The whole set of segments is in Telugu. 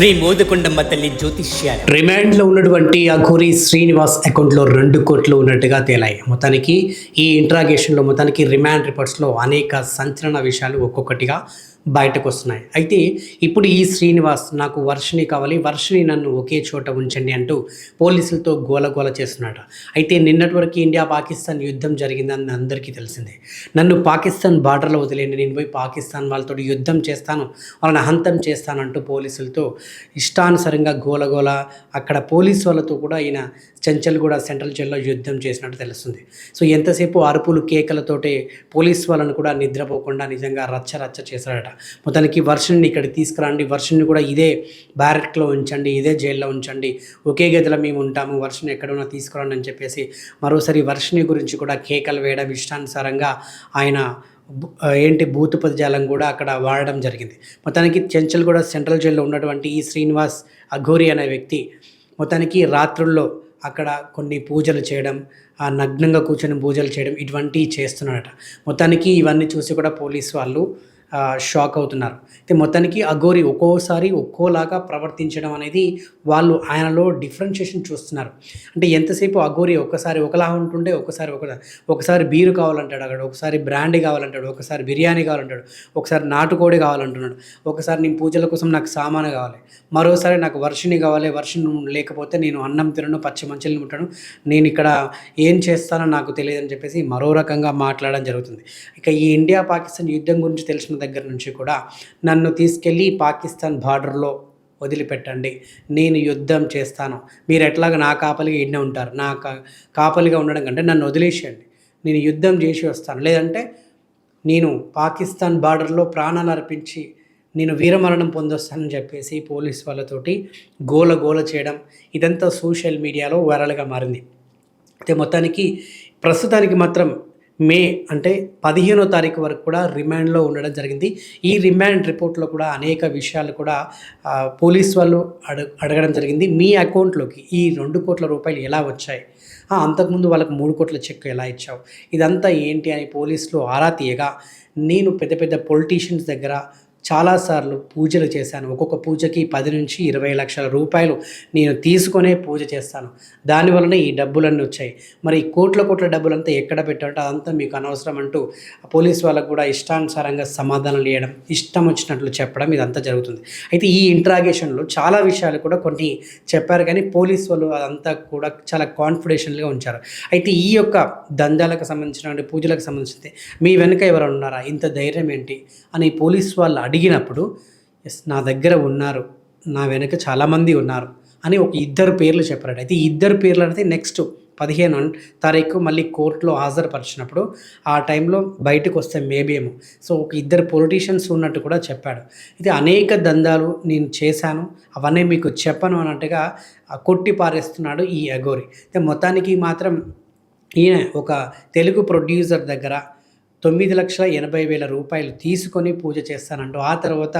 శ్రీ మోదకొండమ్మ తల్లి జ్యోతిష్యాలు. రిమాండ్లో ఉన్నటువంటి అఘోరి శ్రీనివాస్ అకౌంట్లో రెండు కోట్లు ఉన్నట్టుగా తేలాయి. మొత్తానికి ఈ ఇంట్రాగేషన్లో మొత్తానికి రిమాండ్ రిపోర్ట్స్లో అనేక సంచలన విషయాలు ఒక్కొక్కటిగా బయటకు వస్తున్నాయి అయితే ఇప్పుడు ఈ శ్రీనివాస్ నాకు వర్షిని కావాలి వర్షిని నన్ను ఒకే చోట ఉంచండి అంటూ పోలీసులతో గోలగోల చేస్తున్నాడు అయితే నిన్నటి వరకు ఇండియా పాకిస్తాన్ యుద్ధం జరిగిందని అందరికీ తెలిసిందే. నన్ను పాకిస్తాన్ బార్డర్లో వదిలేండి నేను పోయి పాకిస్తాన్ వాళ్ళతో యుద్ధం చేస్తాను వాళ్ళని హంతం చేస్తానంటూ పోలీసులతో ఇష్టానుసారంగా గోలగోల అక్కడ పోలీసు వాళ్ళతో కూడా ఈయన చెంచల్గూడ సెంట్రల్ జైల్లో యుద్ధం చేసినట్టు తెలుస్తుంది. సో ఎంతసేపు అరుపులు కేకలతోటే పోలీస్ వాళ్ళని కూడా నిద్రపోకుండా నిజంగా రచ్చ రచ్చ చేశాడట. మొత్తానికి వర్షన్ని ఇక్కడికి తీసుకురండి. వర్షన్ని కూడా ఇదే బ్యారెక్లో ఉంచండి ఇదే జైల్లో ఉంచండి. ఒకే గదిలో మేము ఉంటాము. వర్షని ఎక్కడున్నా తీసుకురండి అని చెప్పేసి మరోసారి వర్షని గురించి కూడా కేకలు వేయడం ఇష్టానుసారంగా ఆయన ఏంటి భూత పదజాలం కూడా అక్కడ వాడడం జరిగింది. మొత్తానికి చెంచల్ కూడా సెంట్రల్ జైల్లో ఉన్నటువంటి ఈ శ్రీనివాస్ అఘోరి అనే వ్యక్తి మొత్తానికి రాత్రుల్లో అక్కడ కొన్ని పూజలు చేయడం ఆ నగ్నంగా కూర్చొని పూజలు చేయడం ఇటువంటివి చేస్తున్నాడట. మొత్తానికి ఇవన్నీ చూసి కూడా పోలీసు వాళ్ళు షాక్ అవుతున్నారు. అయితే మొత్తానికి అఘోరి ఒక్కోసారి ఒక్కోలాగా ప్రవర్తించడం అనేది వాళ్ళు ఆయనలో డిఫరెన్షియేషన్ చూస్తున్నారు. అంటే ఎంతసేపు అఘోరి ఒకసారి ఒకలా ఉంటుండే ఒకసారి ఒక ఒకసారి బీరు కావాలంటాడు అక్కడ ఒకసారి బ్రాండీ కావాలంటాడు ఒకసారి బిర్యానీ కావాలంటాడు ఒకసారి నాటుకోడి కావాలంటున్నాడు ఒకసారి నేను పూజల కోసం నాకు సామాను కావాలి మరోసారి నాకు వర్షిని కావాలి వర్షం లేకపోతే నేను అన్నం తినను పచ్చి మంచిని ఉంటాను నేను ఇక్కడ ఏం చేస్తానో నాకు తెలియదు అని చెప్పేసి మరో రకంగా మాట్లాడడం జరుగుతుంది. ఇక ఈ ఇండియా పాకిస్తాన్ యుద్ధం గురించి తెలిసిన దగ్గర నుంచి కూడా నన్ను తీసుకెళ్ళి పాకిస్తాన్ బార్డర్లో వదిలిపెట్టండి. నేను యుద్ధం చేస్తాను. మీరు ఎట్లాగ నా కాపలిగా ఇన్నే ఉంటారు? నా కా- కాపలిగా ఉండడం కంటే నన్ను వదిలేసేయండి. నేను యుద్ధం చేసి వస్తాను. లేదంటే నేను పాకిస్తాన్ బార్డర్లో ప్రాణాలు అర్పించి నేను వీరమరణం పొందొస్తానని చెప్పేసి పోలీస్ వాళ్ళతోటి గోల గోల చేయడం ఇదంతా సోషల్ మీడియాలో వైరల్గా మారింది. అయితే మొత్తానికి ప్రస్తుతానికి మాత్రం మే అంటే పదిహేనో తారీఖు వరకు కూడా రిమాండ్లో ఉండడం జరిగింది. ఈ రిమాండ్ రిపోర్ట్లో కూడా అనేక విషయాలు కూడా పోలీస్ వాళ్ళు అడ అడగడం జరిగింది. మీ అకౌంట్లోకి ఈ రెండు కోట్ల రూపాయలు ఎలా వచ్చాయి? అంతకుముందు వాళ్ళకి మూడు కోట్ల చెక్ ఎలా ఇచ్చావు? ఇదంతా ఏంటి అని పోలీసులు ఆరా తీయగా నేను పెద్ద పెద్ద పొలిటీషియన్స్ దగ్గర చాలాసార్లు పూజలు చేశాను. ఒక్కొక్క పూజకి పది నుంచి ఇరవై లక్షల రూపాయలు నేను తీసుకొనే పూజ చేస్తాను. దానివలన ఈ డబ్బులన్నీ వచ్చాయి. మరి కోట్ల కోట్ల డబ్బులంతా ఎక్కడ పెట్టాలంటే అదంతా మీకు అనవసరం అంటూ పోలీస్ వాళ్ళకు కూడా ఇష్టానుసారంగా సమాధానాలు ఇవ్వడం ఇష్టం వచ్చినట్లు చెప్పడం ఇదంతా జరుగుతుంది. అయితే ఈ ఇంట్రాగేషన్లో చాలా విషయాలు కూడా కొన్ని చెప్పారు కానీ పోలీస్ వాళ్ళు అదంతా కూడా చాలా కాన్ఫిడెన్షియల్గా ఉంచారు. అయితే ఈ యొక్క దందాలకు సంబంధించిన పూజలకు సంబంధించి మీ వెనుక ఎవరు ఉన్నారా? ఇంత ధైర్యం ఏంటి? అని పోలీస్ వాళ్ళు అడిగినప్పుడు ఎస్ నా దగ్గర ఉన్నారు. నా వెనుక చాలామంది ఉన్నారు. అని ఒక ఇద్దరు పేర్లు చెప్పాడు అయితే ఇద్దరు పేర్లు అనేది నెక్స్ట్ పదిహేను తారీఖు మళ్ళీ కోర్టులో హాజరుపరిచినప్పుడు ఆ టైంలో బయటకు వస్తే మేబేమో సో ఒక ఇద్దరు పొలిటీషియన్స్ ఉన్నట్టు కూడా చెప్పాడు. ఇది అనేక దందాలు నేను చేశాను. అవన్నీ మీకు చెప్పను అన్నట్టుగా కొట్టి పారేస్తున్నాడు ఈ అగోరి అయితే మొత్తానికి మాత్రం ఈయన ఒక తెలుగు ప్రొడ్యూసర్ దగ్గర తొమ్మిది లక్షల ఎనభై వేల రూపాయలు తీసుకొని పూజ చేస్తానంటూ ఆ తర్వాత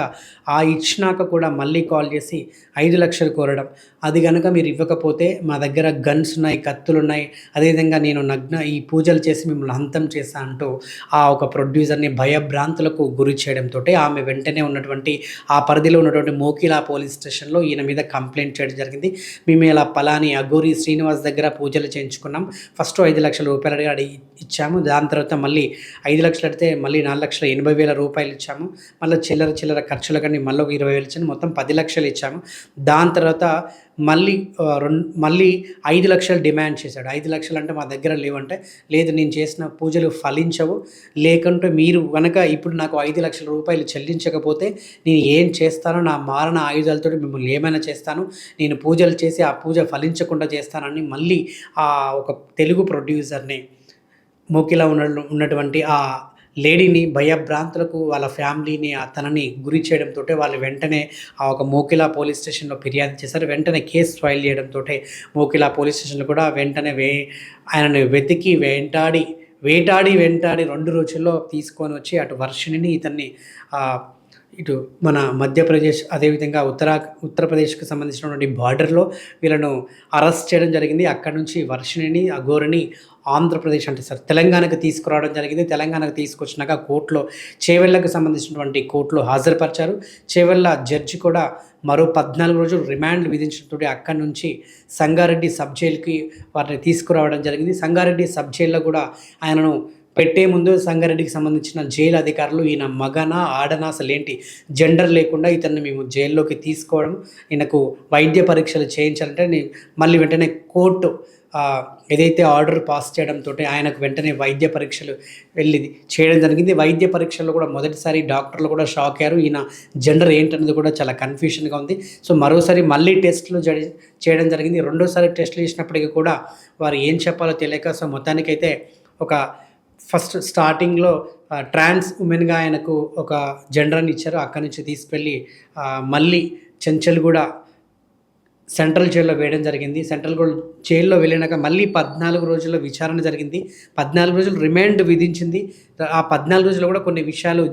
ఆ ఇచ్చినాక కూడా మళ్ళీ కాల్ చేసి ఐదు లక్షలు కోరడం. అది కనుక మీరు ఇవ్వకపోతే మా దగ్గర గన్స్ ఉన్నాయి కత్తులు ఉన్నాయి. అదేవిధంగా నేను నగ్న ఈ పూజలు చేసి మిమ్మల్ని హంతం చేస్తా అంటూ ఆ ఒక ప్రొడ్యూసర్ని భయభ్రాంతులకు గురి చేయడంతో ఆమె వెంటనే ఉన్నటువంటి ఆ పరిధిలో ఉన్నటువంటి మోకిలా పోలీస్ స్టేషన్లో ఈయన మీద కంప్లైంట్ చేయడం జరిగింది. మేము ఇలా పలాని అగోరి శ్రీనివాస్ దగ్గర పూజలు చేయించుకున్నాం. ఫస్ట్ ఐదు లక్షల రూపాయలు అడిగి అడిగి ఇచ్చాము. దాని తర్వాత మళ్ళీ ఐదు లక్షలు అడితే మళ్ళీ నాలుగు లక్షల ఎనభై వేల రూపాయలు ఇచ్చాము. మళ్ళీ చిల్లర చిల్లర ఖర్చులు కానీ మళ్ళీ ఒక ఇరవై వేలు ఇచ్చాను. మొత్తం పది లక్షలు ఇచ్చాము. దాని తర్వాత మళ్ళీ రెండు మళ్ళీ ఐదు లక్షలు డిమాండ్ చేశాడు. ఐదు లక్షలు అంటే మా దగ్గర లేవంటే లేదు నేను చేసిన పూజలు ఫలించవు. లేకుంటే మీరు కనుక ఇప్పుడు నాకు ఐదు లక్షల రూపాయలు చెల్లించకపోతే నేను ఏం చేస్తానో నా మారణ ఆయుధాలతో మిమ్మల్ని ఏమైనా చేస్తాను. నేను పూజలు చేసి ఆ పూజ ఫలించకుండా చేస్తానని మళ్ళీ ఆ ఒక తెలుగు ప్రొడ్యూసర్ని మోకిలా ఉన్న ఉన్నటువంటి ఆ లేడీని భయభ్రాంతులకు వాళ్ళ ఫ్యామిలీని ఆ తనని గురి చేయడంతో వాళ్ళు వెంటనే ఆ ఒక మోకిలా పోలీస్ స్టేషన్లో ఫిర్యాదు చేశారు. వెంటనే కేసు ఫైల్ చేయడంతో మోకిలా పోలీస్ స్టేషన్లో కూడా వెంటనే వే ఆయనను వెతికి వెంటాడి వేటాడి వెంటాడి రెండు రోజుల్లో తీసుకొని వచ్చి అటు వర్షిణిని ఇతన్ని ఇటు మన మధ్యప్రదేశ్ అదేవిధంగా ఉత్తరా ఉత్తరప్రదేశ్కి సంబంధించినటువంటి బార్డర్లో వీళ్ళను అరెస్ట్ చేయడం జరిగింది. అక్కడ నుంచి వర్షిణిని అఘోరిని ఆంధ్రప్రదేశ్ అంటే సార్ తెలంగాణకు తీసుకురావడం జరిగింది. తెలంగాణకు తీసుకొచ్చినాక కోర్టులో చేవెళ్ళకు సంబంధించినటువంటి కోర్టులో హాజరుపరిచారు. చేవెళ్ళ జడ్జి కూడా మరో పద్నాలుగు రోజులు రిమాండ్ విధించినటువంటి అక్కడి నుంచి సంగారెడ్డి సబ్ జైలుకి వారిని తీసుకురావడం జరిగింది. సంగారెడ్డి సబ్ జైల్లో కూడా ఆయనను పెట్టే ముందు సంగారెడ్డికి సంబంధించిన జైలు అధికారులు ఈయన మగన ఆడన అసలు ఏంటి? జెండర్ లేకుండా ఇతన్ని మేము జైల్లోకి తీసుకోవడం ఈయనకు వైద్య పరీక్షలు చేయించాలంటే మళ్ళీ వెంటనే కోర్టు ఏదైతే ఆర్డర్ పాస్ చేయడంతో ఆయనకు వెంటనే వైద్య పరీక్షలు వెళ్ళి చేయడం జరిగింది. వైద్య పరీక్షల్లో కూడా మొదటిసారి డాక్టర్లు కూడా షాక్ అయ్యారు. ఈయన జెండర్ ఏంటన్నది కూడా చాలా కన్ఫ్యూషన్గా ఉంది. సో మరోసారి మళ్ళీ టెస్టులు జరి చేయడం జరిగింది. రెండోసారి టెస్టులు చేసినప్పటికీ కూడా వారు ఏం చెప్పాలో తెలియక సో మొత్తానికైతే ఒక ఫస్ట్ స్టార్టింగ్లో ట్రాన్స్ ఉమెన్గా ఆయనకు ఒక జెండర్ని ఇచ్చారు. అక్కడి నుంచి తీసుకెళ్ళి మళ్ళీ మళ్ళీ చెంచల్గూడ సెంట్రల్ జైల్లో వేయడం జరిగింది. సెంట్రల్ జైల్లో వెళ్ళినాక మళ్ళీ పద్నాలుగు రోజుల విచారణ జరిగింది. పద్నాలుగు రోజులు రిమాండ్ విధించింది. ఆ పద్నాలుగు రోజులు కూడా కొన్ని విషయాలు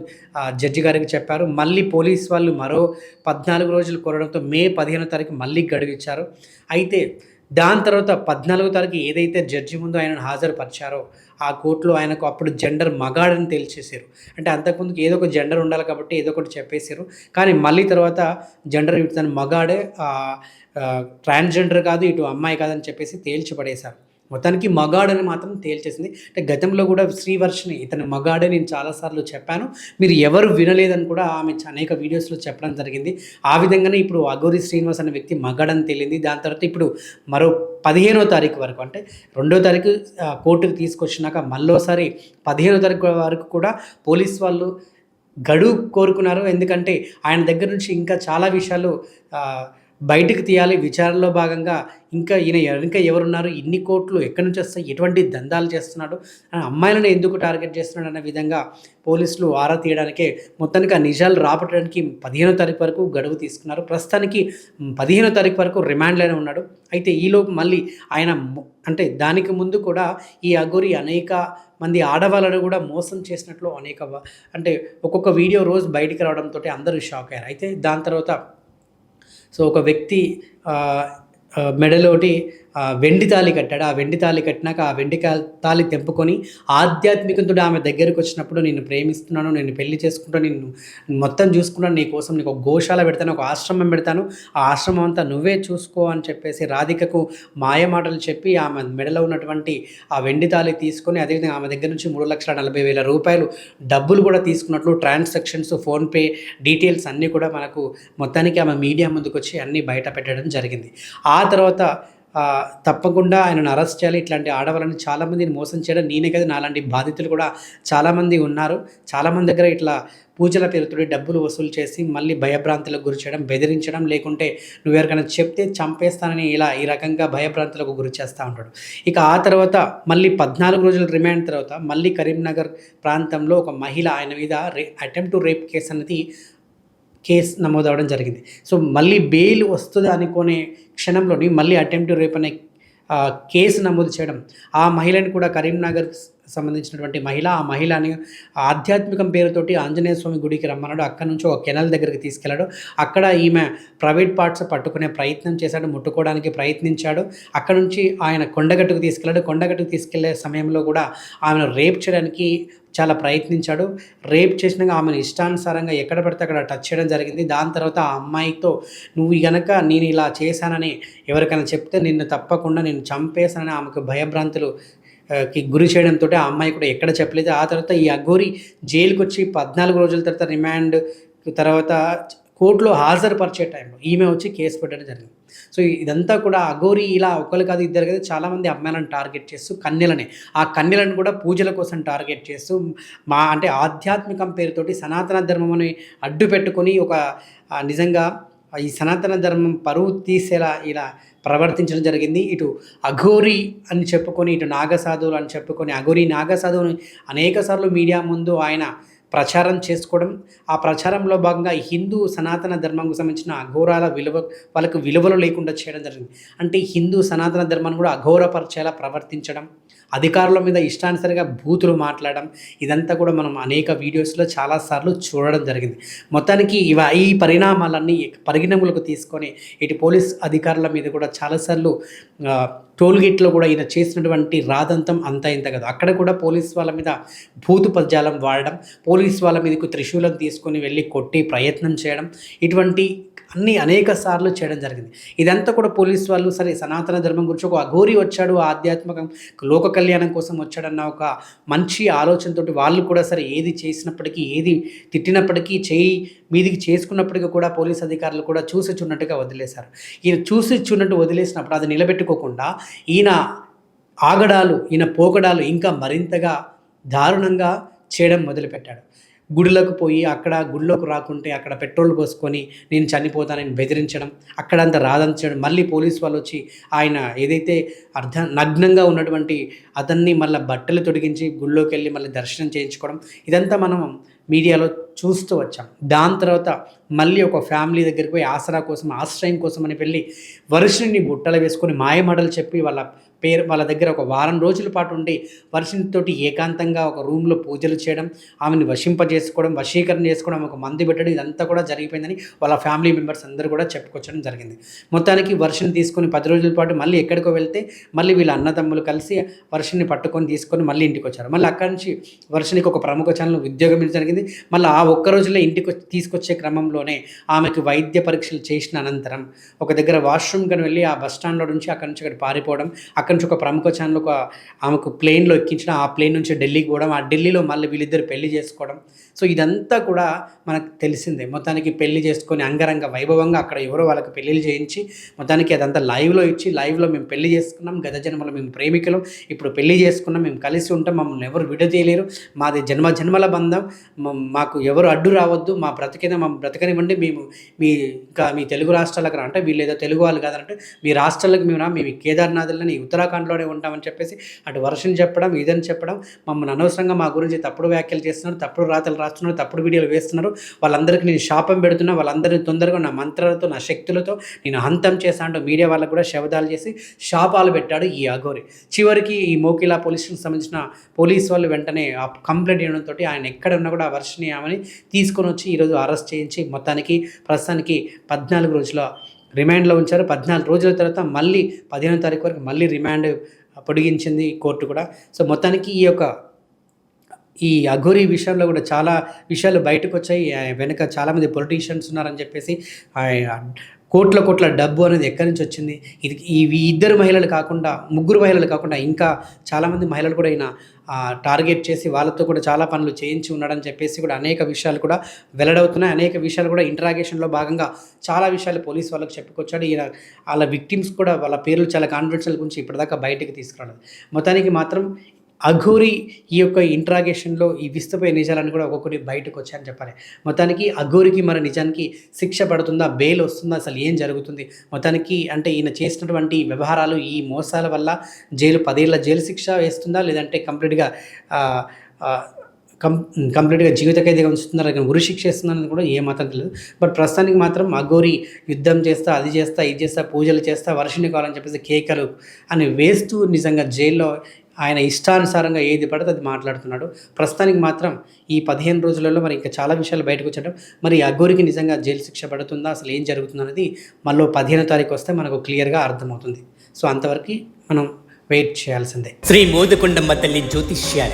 జడ్జి గారికి చెప్పారు. మళ్ళీ పోలీస్ వాళ్ళు మరో పద్నాలుగు రోజులు కోరడంతో మే పదిహేనో తారీఖు మళ్ళీ గడువు ఇచ్చారు అయితే దాని తర్వాత పద్నాలుగో తారీఖు ఏదైతే జడ్జి ముందు ఆయనను హాజరుపరిచారో ఆ కోర్టులో ఆయనకు అప్పుడు జెండర్ మగాడని తేల్చేశారు. అంటే అంతకుముందుకు ఏదో ఒక జెండర్ ఉండాలి కాబట్టి ఏదో ఒకటి చెప్పేశారు. కానీ మళ్ళీ తర్వాత జెండర్ ఇటు తను మగాడే ట్రాన్స్జెండర్ కాదు ఇటు అమ్మాయి కాదని చెప్పేసి తేల్చి పడేశారు మొత్తానికి మగాడని మాత్రం తేల్చేసింది. అంటే గతంలో కూడా శ్రీవర్షిని ఇతని మగాడే నేను చాలాసార్లు చెప్పాను. మీరు ఎవరు వినలేదని కూడా ఆమె అనేక వీడియోస్లో చెప్పడం జరిగింది. ఆ విధంగానే ఇప్పుడు అగోరి శ్రీనివాస్ అనే వ్యక్తి మగాడని తేలింది. దాని తర్వాత ఇప్పుడు మరో పదిహేనో తారీఖు వరకు అంటే రెండో తారీఖు కోర్టుకు తీసుకొచ్చినాక మళ్ళోసారి పదిహేనో తారీఖు వరకు కూడా పోలీస్ వాళ్ళు గడువు కోరుకున్నారు. ఎందుకంటే ఆయన దగ్గర నుంచి ఇంకా చాలా విషయాలు బయటకు తీయాలి. విచారణలో భాగంగా ఇంకా ఈయన ఇంకా ఎవరున్నారు? ఇన్ని కోట్లు ఎక్కడి నుంచి వస్తాయి? ఎటువంటి దందాలు చేస్తున్నాడు? అమ్మాయిలను ఎందుకు టార్గెట్ చేస్తున్నాడు అనే విధంగా పోలీసులు ఆరా తీయడానికే మొత్తానికి ఆ నిజాలు రాబట్టడానికి పదిహేనో తారీఖు వరకు గడువు తీసుకున్నారు. ప్రస్తుతానికి పదిహేనో తారీఖు వరకు రిమాండ్లోనే ఉన్నాడు. అయితే ఈలోపు మళ్ళీ ఆయన అంటే దానికి ముందు కూడా ఈ అగోరి అనేక మంది ఆడవాళ్ళను కూడా మోసం చేసినట్లు అనేక అంటే ఒక్కొక్క వీడియో రోజు బయటికి రావడంతో అందరూ షాక్ అయ్యారు. అయితే దాని తర్వాత సో ఒక వ్యక్తి మెడలోటి వెండి తాళి కట్టాడు. ఆ వెండి తాళి కట్టినాక ఆ వెండి తాళి తెంపుకొని ఆధ్యాత్మికంతుడు ఆమె దగ్గరికి వచ్చినప్పుడు నేను ప్రేమిస్తున్నాను నేను పెళ్ళి చేసుకుంటాను నిన్ను మొత్తం చూసుకుంటాను నీ కోసం నీకు ఒక గోశాల పెడతాను ఒక ఆశ్రమం పెడతాను. ఆ ఆశ్రమం అంతా నువ్వే చూసుకో అని చెప్పేసి రాధికకు మాయ మాటలు చెప్పి ఆమె మెడలో ఉన్నటువంటి ఆ వెండి తాళి తీసుకొని అదేవిధంగా ఆమె దగ్గర నుంచి మూడు లక్షల నలభై వేల రూపాయలు డబ్బులు కూడా తీసుకున్నట్లు ట్రాన్సాక్షన్స్ ఫోన్పే డీటెయిల్స్ అన్నీ కూడా మనకు మొత్తానికి ఆమె మీడియా ముందుకు వచ్చి అన్నీ బయట పెట్టడం జరిగింది. ఆ తర్వాత తప్పకుండా ఆయనను అరెస్ట్ చేయాలి. ఇట్లాంటి ఆడవాళ్ళని చాలామందిని మోసం చేయడం నేనే కదా నాలాంటి బాధితులు కూడా చాలామంది ఉన్నారు. చాలామంది దగ్గర ఇట్లా పూజల పేరుతోటి డబ్బులు వసూలు చేసి మళ్ళీ భయభ్రాంతులకు గురి చేయడం బెదిరించడం లేకుంటే నువ్వు ఎవరికైనా చెప్తే చంపేస్తానని ఇలా ఈ రకంగా భయభ్రాంతులకు గురి చేస్తూ ఉంటాడు. ఇక ఆ తర్వాత మళ్ళీ పద్నాలుగు రోజుల రిమాండ్ తర్వాత మళ్ళీ కరీంనగర్ ప్రాంతంలో ఒక మహిళ ఆయన మీద రే అటెంప్ట్ టు రేప్ కేసు అనేది కేసు నమోదవడం జరిగింది. సో మళ్ళీ బెయిల్ వస్తుంది అనుకునే క్షణంలోని మళ్ళీ అటెంప్ట్ రేప్ అనే కేసు నమోదు చేయడం. ఆ మహిళని కూడా కరీంనగర్ సంబంధించినటువంటి మహిళ ఆ మహిళని ఆధ్యాత్మికం పేరుతోటి ఆంజనేయ స్వామి గుడికి రమ్మన్నాడు. అక్కడ నుంచి ఒక కెనల్ దగ్గరికి తీసుకెళ్ళాడు. అక్కడ ఈమె ప్రైవేట్ పార్ట్స్ పట్టుకునే ప్రయత్నం చేశాడు ముట్టుకోవడానికి ప్రయత్నించాడు. అక్కడ నుంచి ఆయన కొండగట్టుకు తీసుకెళ్ళాడు. కొండగట్టుకు తీసుకెళ్ళే సమయంలో కూడా ఆమెను రేప్ చేయడానికి చాలా ప్రయత్నించాడు. రేప్ చేసినాక ఆమెను ఇష్టానుసారంగా ఎక్కడ పడితే అక్కడ టచ్ చేయడం జరిగింది. దాని తర్వాత ఆ అమ్మాయితో నువ్వు గనక నేను ఇలా చేశానని ఎవరికైనా చెప్తే నిన్ను తప్పకుండా నేను చంపేశానని ఆమెకు భయభ్రాంతులు కి గురి చేయడంతో ఆ అమ్మాయి కూడా ఎక్కడ చెప్పలేదు. ఆ తర్వాత ఈ అఘోరి జైలుకి వచ్చి పద్నాలుగు రోజుల తర్వాత రిమాండ్ తర్వాత కోర్టులో హాజరుపరిచే టైంలో ఈమె వచ్చి కేసు పెట్టడం జరిగింది. సో ఇదంతా కూడా అఘోరి ఇలా ఒకరు కాదు ఇద్దరు కాదు చాలామంది అమ్మాయిలను టార్గెట్ చేస్తూ కన్యలనే ఆ కన్యలను కూడా పూజల కోసం టార్గెట్ చేస్తూ మా అంటే ఆధ్యాత్మికం పేరుతోటి సనాతన ధర్మం అని అడ్డు పెట్టుకొని ఒక నిజంగా ఈ సనాతన ధర్మం పరువు తీసేలా ఇలా ప్రవర్తించడం జరిగింది. ఇటు అఘోరి అని చెప్పుకొని ఇటు నాగసాధువులు అని చెప్పుకొని అఘోరి నాగసాధువుని అనేక సార్లు మీడియా ముందు ఆయన ప్రచారం చేసుకోవడం ఆ ప్రచారంలో భాగంగా హిందూ సనాతన ధర్మంకు సంబంధించిన అఘోరాల విలువ వాళ్ళకు విలువలు లేకుండా చేయడం జరిగింది. అంటే హిందూ సనాతన ధర్మాన్ని కూడా అఘోరపరిచేలా ప్రవర్తించడం అధికారుల మీద ఇష్టానుసరిగా బూతులు మాట్లాడడం ఇదంతా కూడా మనం అనేక వీడియోస్లో చాలాసార్లు చూడడం జరిగింది. మొత్తానికి ఇవ ఈ పరిణామాలన్నీ పరిగణములకు తీసుకొని ఇటు పోలీస్ అధికారుల మీద కూడా చాలాసార్లు టోల్గేట్లో కూడా ఈయన చేసినటువంటి రాదంతం అంత ఇంత కదా. అక్కడ కూడా పోలీస్ వాళ్ళ మీద భూతు పద్యాలం వాడడం పోలీస్ వాళ్ళ మీదకు త్రిశూలం తీసుకొని వెళ్ళి కొట్టి ప్రయత్నం చేయడం ఇటువంటి అన్ని అనేక సార్లు చేయడం జరిగింది. ఇదంతా కూడా పోలీస్ వాళ్ళు సరే సనాతన ధర్మం గురించి ఒక అఘోరి వచ్చాడు ఆధ్యాత్మిక లోక కళ్యాణం కోసం వచ్చాడన్న ఒక మంచి ఆలోచనతోటి వాళ్ళు కూడా సరే ఏది చేసినప్పటికీ ఏది తిట్టినప్పటికీ చేయి మీదికి చేసుకున్నప్పటికీ కూడా పోలీస్ అధికారులు కూడా చూసి చున్నట్టుగా వదిలేశారు. ఈయన చూసి చున్నట్టు వదిలేసినప్పుడు అది నిలబెట్టుకోకుండా ఈయన ఆగడాలు ఈయన పోకడాలు ఇంకా మరింతగా దారుణంగా చేయడం మొదలుపెట్టాడు. గుడిలోకి పోయి అక్కడ గుడిలోకి రాకుంటే అక్కడ పెట్రోల్ పోసుకొని నేను చనిపోతానని బెదిరించడం అక్కడంతా రాదంచడం మళ్ళీ పోలీస్ వాళ్ళు వచ్చి ఆయన ఏదైతే అర్ధ నగ్నంగా ఉన్నటువంటి అతన్ని మళ్ళీ బట్టలు తొడిగించి గుళ్ళోకి వెళ్ళి మళ్ళీ దర్శనం చేయించుకోవడం ఇదంతా మనం మీడియాలో చూస్తూ వచ్చాం. దాని తర్వాత మళ్ళీ ఒక ఫ్యామిలీ దగ్గరికి పోయి ఆసరా కోసం ఆశ్రయం కోసం అని వెళ్ళి వరుషుని బుట్టలు వేసుకొని మాయమాటలు చెప్పి వాళ్ళ పేరు వాళ్ళ దగ్గర ఒక వారం రోజుల పాటు ఉండి వర్షంతోటి ఏకాంతంగా ఒక రూమ్లో పూజలు చేయడం ఆమెను వశింపజేసుకోవడం వశీకరణ చేసుకోవడం ఒక మందు పెట్టడం ఇదంతా కూడా జరిగిపోయిందని వాళ్ళ ఫ్యామిలీ మెంబర్స్ అందరూ కూడా చెప్పుకొచ్చడం జరిగింది. మొత్తానికి వర్షం తీసుకొని పది రోజుల పాటు మళ్ళీ ఎక్కడికో వెళ్తే మళ్ళీ వీళ్ళ అన్నదమ్ములు కలిసి వర్షిని పట్టుకొని తీసుకొని మళ్ళీ ఇంటికి వచ్చారు మళ్ళీ అక్కడి నుంచి వర్షనికి ఒక ప్రముఖ ఛానల్ ఉద్యోగం ఇవ్వడం జరిగింది. మళ్ళీ ఆ ఒక్క రోజులో ఇంటికి తీసుకొచ్చే క్రమంలోనే ఆమెకు వైద్య పరీక్షలు చేసిన అనంతరం ఒక దగ్గర వాష్రూమ్కి వెళ్ళి ఆ బస్ స్టాండ్లో నుంచి అక్కడి నుంచి అక్కడ పారిపోవడం అక్కడి నుంచి ఒక ప్రముఖ ఛానల్ ఒక ఆమెకు ప్లేన్లో ఎక్కించడం ఆ ప్లేన్ నుంచి ఢిల్లీకి పోవడం ఆ ఢిల్లీలో మళ్ళీ వీళ్ళిద్దరు పెళ్ళి చేసుకోవడం సో ఇదంతా కూడా మనకు తెలిసిందే. మొత్తానికి పెళ్ళి చేసుకొని అంగరంగ వైభవంగా అక్కడ ఎవరో వాళ్ళకి పెళ్ళిళ్ళు చేయించి మొత్తానికి అదంతా లైవ్లో ఇచ్చి లైవ్లో మేము పెళ్ళి చేసుకున్నాం గత జన్మలో మేము ప్రేమికులం ఇప్పుడు పెళ్ళి చేసుకున్నాం మేము కలిసి ఉంటాం మమ్మల్ని ఎవరు విడదీయలేరు. మాది జన్మ జన్మల బంధం మాకు ఎవరు అడ్డు రావద్దు మా బ్రతికిన మా బ్రతకనివ్వండి మేము మీ ఇంకా మీ తెలుగు రాష్ట్రాలకు రా అంటే వీళ్ళు ఏదో తెలుగు వాళ్ళు కాదంటే మీ రాష్ట్రాలకు మేము రా మేము కేదార్నాథ్లోనే ఉత్తరాఖండ్లోనే ఉంటామని చెప్పేసి అటు వర్షం చెప్పడం ఇదని చెప్పడం మమ్మల్ని అనవసరంగా మా గురించి తప్పుడు వ్యాఖ్యలు చేస్తున్నారు తప్పుడు రాతలు రాస్తున్నారు తప్పుడు వీడియోలు వేస్తున్నారు. వాళ్ళందరికీ నేను శాపం పెడుతున్నా వాళ్ళందరినీ తొందరగా నా మంత్రాలతో నా శక్తులతో నేను హంతం చేశాను అంటూ మీడియా వాళ్ళకు కూడా శవదాలు చేసి శాపాలు పెట్టాడు ఈ అఘోరి. చివరికి ఈ మోకిలా పోలీసులకు సంబంధించిన పోలీస్ వాళ్ళు వెంటనే ఆ కంప్లైంట్ ఇవ్వడంతో ఆయన ఎక్కడ ఉన్నా కూడా ఆ వర్షని ఆమెని తీసుకొని వచ్చి ఈరోజు అరెస్ట్ చేయించి మొత్తానికి ప్రస్తుతానికి పద్నాలుగు రోజుల రిమాండ్లో ఉంచారు. పద్నాలుగు రోజుల తర్వాత మళ్ళీ పదిహేనో తారీఖు వరకు మళ్ళీ రిమాండ్ పొడిగించింది కోర్టు కూడా. సో మొత్తానికి ఈ యొక్క ఈ అఘోరి విషయంలో కూడా చాలా విషయాలు బయటకు వచ్చాయి వెనుక వెనక చాలామంది పొలిటీషియన్స్ ఉన్నారని చెప్పేసి ఆ కోట్ల కోట్ల డబ్బు అనేది ఎక్కడి నుంచి వచ్చింది? ఇది ఇవి ఇద్దరు మహిళలు కాకుండా ముగ్గురు మహిళలు కాకుండా ఇంకా చాలామంది మహిళలు కూడా ఈయన టార్గెట్ చేసి వాళ్ళతో కూడా చాలా పనులు చేయించి ఉన్నాడని చెప్పేసి కూడా అనేక విషయాలు కూడా వెల్లడవుతున్నాయి. అనేక విషయాలు కూడా ఇంటరాగేషన్లో భాగంగా చాలా విషయాలు పోలీస్ వాళ్ళకి చెప్పుకొచ్చాడు. ఈయన వాళ్ళ విక్టిమ్స్ కూడా వాళ్ళ పేర్లు చాలా కాన్ఫిడెన్షియల్ గురించి ఇప్పటిదాకా బయటకు తీసుకురాలేదు. మొత్తానికి మాత్రం అఘోరి ఈ యొక్క ఇంట్రాగేషన్లో ఈ విస్తపోయే నిజాలను కూడా ఒక్కొక్కటి బయటకు వచ్చాయని చెప్పాలి. మొత్తానికి అఘోరికి మరి నిజానికి శిక్ష పడుతుందా బెయిల్ వస్తుందా అసలు ఏం జరుగుతుంది? మొత్తానికి అంటే ఈయన చేసినటువంటి వ్యవహారాలు ఈ మోసాల వల్ల జైలు పదేళ్ళ జైలు శిక్ష వేస్తుందా? లేదంటే కంప్లీట్గా కం కంప్లీట్గా జీవిత ఖైదీగా ఉంచుతున్నారు? కానీ ఉరి శిక్ష కూడా ఏ మాత్రం తెలియదు. బట్ ప్రస్తుతానికి మాత్రం అఘోరి యుద్ధం చేస్తా అది చేస్తా ఇది చేస్తా పూజలు చేస్తా వర్షిని కావాలని చెప్పేసి కేకలు అని వేస్తూ నిజంగా జైల్లో ఆయన ఇష్టానుసారంగా ఏది పడితే అది మాట్లాడుతున్నాడు. ప్రస్తుతానికి మాత్రం ఈ పదిహేను రోజులలో మరి ఇంకా చాలా విషయాలు బయటకు వచ్చాడు. మరి అఘోరికి నిజంగా జైలు శిక్ష పడుతుందా? అసలు ఏం జరుగుతుంది అనేది మళ్ళీ పదిహేనో తారీఖు వస్తే మనకు క్లియర్గా అర్థమవుతుంది. సో అంతవరకు మనం వెయిట్ చేయాల్సిందే. శ్రీ మోదకొండమ్మ తల్లి జ్యోతిష్యాలు